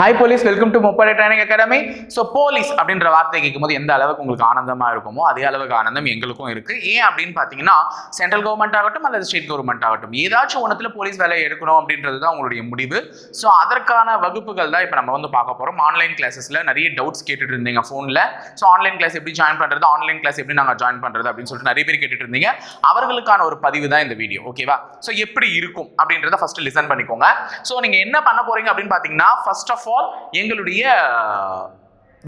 Hi police welcome to முப்படை training academy so police அப்படின்ற வார்த்தை கேட்கும்போது எந்த அளவுக்கு உங்களுக்கு ஆனந்தமாக இருக்குமோ அதே அளவுக்கு ஆனந்தம் எங்களுக்கும் இருக்குது ஏன் அப்படின்னு பார்த்தீங்கன்னா சென்ட்ரல் கவர்மெண்ட் ஆகட்டும் அல்லது ஸ்டேட் கவர்மெண்ட் ஆகட்டும் ஏதாச்சும் ஒன்றத்தில் போலீஸ் வேலை எடுக்கணும் அப்படின்றது தான் உங்களுடைய முடிவு. ஸோ அதற்கான வகுப்புகள் தான் இப்போ நம்ம வந்து பார்க்க போகிறோம் ஆன்லைன் கிளாஸஸில் நிறைய டவுட்ஸ் கேட்டுட்டு இருந்தீங்க ஃபோனில் ஸோ ஆன்லைன் கிளாஸ் எப்படி ஜாயின் பண்ணுறது ஆன்லைன் கிளாஸ் எப்படி நாங்கள் ஜாயின் பண்ணுறது அப்படின்னு சொல்லிட்டு நிறைய பேர் கேட்டுட்டு இருந்தீங்க. அவர்களுக்கான ஒரு பதிவு தான் இந்த வீடியோ ஓகேவா ஸோ எப்படி இருக்கும் அப்படின்றத ஃபஸ்ட்டு லிசன் பண்ணிக்கோங்க. ஸோ நீங்கள் என்ன பண்ண போகிறீங்க அப்படின்னு பார்த்தீங்கன்னா ஃபஸ்ட் ஆஃப் ஆல் எங்களுடைய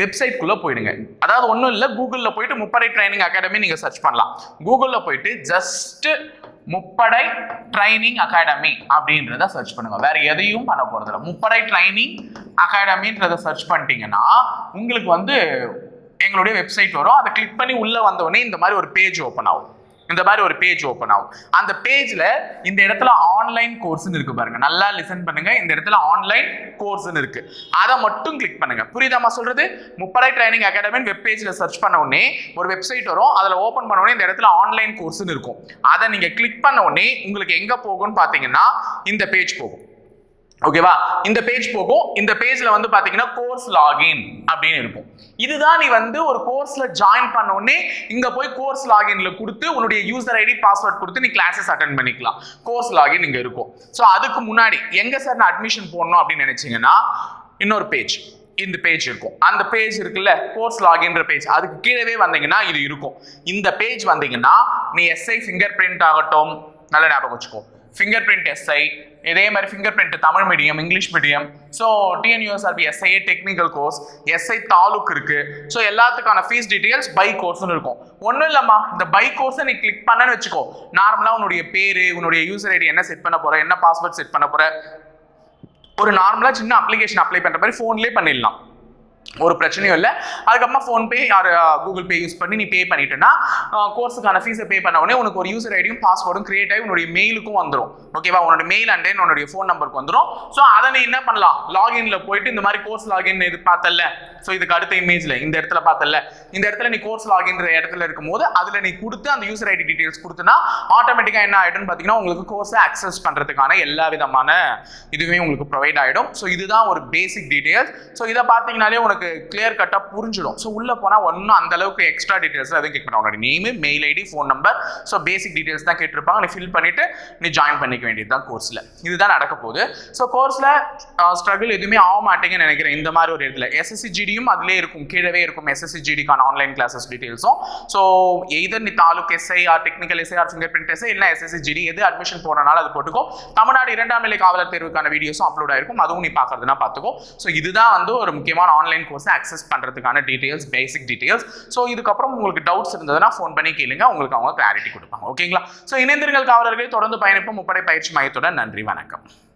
வெப்சைட்குள்ளே போயிடுங்க. அதாவது ஒன்றும் இல்லை கூகுளில் போயிட்டு முப்படை ட்ரைனிங் அகாடமி நீங்கள் சர்ச் பண்ணலாம். கூகுளில் போயிட்டு ஜஸ்ட்டு முப்படை ட்ரைனிங் அகாடமி அப்படின்றத சர்ச் பண்ணுங்க. வேற எதையும் பண்ண போகிறதில்ல முப்படை ட்ரைனிங் அகாடமின்றத சர்ச் பண்ணிட்டீங்கன்னா உங்களுக்கு வந்து எங்களுடைய வெப்சைட் வரும். அதை கிளிக் பண்ணி உள்ளே வந்தோடனே இந்த மாதிரி ஒரு பேஜ் ஓப்பன் ஆகும். இந்த மாதிரி ஒரு பேஜ் ஓப்பன் ஆகும். அந்த பேஜ்ல இந்த இடத்துல ஆன்லைன் கோர்ஸ்னு இருக்கு பாருங்க. நல்லா லிசன் பண்ணுங்க. இந்த இடத்துல ஆன்லைன் கோர்ஸ்னு இருக்கு. அதை மட்டும் கிளிக் பண்ணுங்க. புரியுதாமா சொல்றது? முப்படை ட்ரைனிங் அகாடமி வெப் பேஜ்ல சர்ச் பண்ண உடனே ஒரு வெப்சைட் வரும். அதுல ஓப்பன் பண்ண உடனே இந்த இடத்துல ஆன்லைன் கோர்ஸ்னு இருக்கும். அதை நீங்க கிளிக் பண்ண உடனே உங்களுக்கு எங்க போகும்னு பாத்தீங்கன்னா இந்த பேஜ் போகும். ஓகேவா இந்த பேஜ் போகும். இந்த பேஜ்ல வந்து பாத்தீங்கன்னா கோர்ஸ் லாகின் அப்படின்னு இருக்கும். இதுதான் நீ வந்து ஒரு கோர்ஸ்ல ஜாயின் பண்ண உடனே இங்க போய் கோர்ஸ் லாகின்ல கொடுத்து உன்னுடைய யூசர் ஐடி பாஸ்வேர்ட் கொடுத்து நீ கிளாஸஸ் அட்டன் பண்ணிக்கலாம். கோர்ஸ் லாகின் இங்க இருக்கும். ஸோ அதுக்கு முன்னாடி எங்க சார் நான் அட்மிஷன் போடணும் அப்படின்னு நினைச்சீங்கன்னா இன்னொரு பேஜ் இந்த பேஜ் இருக்கும். அந்த பேஜ் இருக்குல்ல கோர்ஸ் லாகின்ற பேஜ் அதுக்கு கீழே வந்தீங்கன்னா இது இருக்கும். இந்த பேஜ் வந்தீங்கன்னா நீ எஸ்ஐ ஃபிங்கர் பிரிண்ட் ஆகட்டும். நல்ல ஞாபகம் வச்சுக்கோ. ஃபிங்கர் பிரிண்ட் எஸ்ஐ இதே மாதிரி finger print Tamil medium English medium so TNUSRB SIA technical course SI taluk இருக்கு. ஸோ எல்லாத்துக்கான ஃபீஸ் டீட்டெயில்ஸ் பை கோர்ஸ்னு இருக்கும். ஒன்றும் இல்லைம்மா இந்த பை கோர்ஸை நீ கிளிக் பண்ணன்னு வச்சுக்கோ. நார்மலாக உன்னுடைய பேர் உன்னுடைய யூசர் ஐடி என்ன செட் பண்ண போற என்ன பாஸ்வேர்ட் செட் பண்ண போற. ஒரு நார்மலாக சின்ன அப்ளிகேஷன் அப்ளை பண்ணுற மாதிரி ஃபோன்லேயே பண்ணிடலாம். ஒரு பிரச்சனையும் இல்லை. அதுக்கப்புறமா ஃபோன்பே யார் கூகுள் பே யூஸ் பண்ணி நீ பே பண்ணிட்டேன்னா கோர்ஸுக்கான ஃபீஸை பே பண்ண உடனே உனக்கு ஒரு யூசர் ஐடியும் பாஸ்வேர்டும் கிரியேட் ஆகி உன்னுடைய மெயிலுக்கும் வந்துடும் ஓகேவா உன்னோட மெயில் அண்ட் தென் உன்னுடைய ஃபோன் நம்பருக்கு வந்துடும் ஸோ அதை நீ என்ன பண்ணலாம்? லாகின்ல போயிட்டு இந்த மாதிரி கோர்ஸ் லாகின் இது பார்த்தல ஸோ இதுக்கு அடுத்த இமேஜில் இந்த இடத்துல பார்த்தல இந்த இடத்துல நீ கோர்ஸ் லாகின்ற இடத்துல இருக்கும்போது அதில் நீ கொடுத்து அந்த யூசர் ஐடி டீட்டெயில்ஸ் கொடுத்துனா ஆட்டோமேட்டிக்காக என்ன ஆகிடும்னு பார்த்தீங்கன்னா உங்களுக்கு கோர்ஸை அக்சஸ் பண்ணுறதுக்கான எல்லா விதமான இதுவுமே உங்களுக்கு ப்ரொவைட் ஆகிடும் ஸோ இதுதான் ஒரு பேசிக் டீட்டெயில்ஸ் ஸோ இதை பார்த்தீங்கனாலே உனக்கு கிளியர் கட்டாக புரிஞ்சிடும். ஸோ உள்ளே போனால் ஒன்றும் அந்த அளவுக்கு எக்ஸ்ட்ரா டீட்டெயில்ஸ் எதுவும் கேட்க உன்னோட name mail ID phone number so basic details தான் கேட்டிருப்பாங்க. நீ ஃபில் பண்ணிட்டு நீ ஜாயின் பண்ணிக்க வேண்டியது தான் கோர்ஸில் இதுதான் நடக்க போகுது. ஸோ கோர்ஸில் ஸ்ட்ரகிள் எதுவுமே ஆக மாட்டேங்குன்னு நினைக்கிறேன். இந்த மாதிரி ஒரு இடத்துல எஸ்எஸ்சி ஜிடியும் அதிலே இருக்கும். கீழவே இருக்கும் எஸ்எஸ்சி ஜிடிக்கான ஆன்லைன் கிளாஸஸ் டீட்டெயில்ஸும் ஸோ எய்தர் நீ taluk SIR technical SIR finger print SI இல்லை எஸ்எஸ்சி ஜிடி எது அட்மிஷன் போனனால அது போட்டுக்கோ. தமிழ்நாடு இரண்டாம் நிலை காவலர் தேர்வுக்கான வீடியோஸும் அப்லோட் ஆயிருக்கும். அதுவும் நீ பார்க்கறதுனா பார்த்துக்கோ. ஸோ இதுதான் வந்து ஒரு முக்கியமான ஆன்லைன் கோர்ஸை அக்சஸ் பண்ணுறதுக்கான டீட்டெயில்ஸ் பேசிக் டீடைல்ஸ் ஸோ இதுக்கப்புறம் உங்களுக்கு டவுட்ஸ் இருந்ததுன்னா ஃபோன் பண்ணி கேளுங்க. உங்களுக்கு அவங்க கிளாரிட்டி கொடுப்பாங்க. ஓகேங்களா ஸோ இணைந்திருங்கள் காவலர்களை. தொடர்ந்து பயணிப்போம். முப்படை பயிற்சி மையத்துடன் நன்றி. வணக்கம்.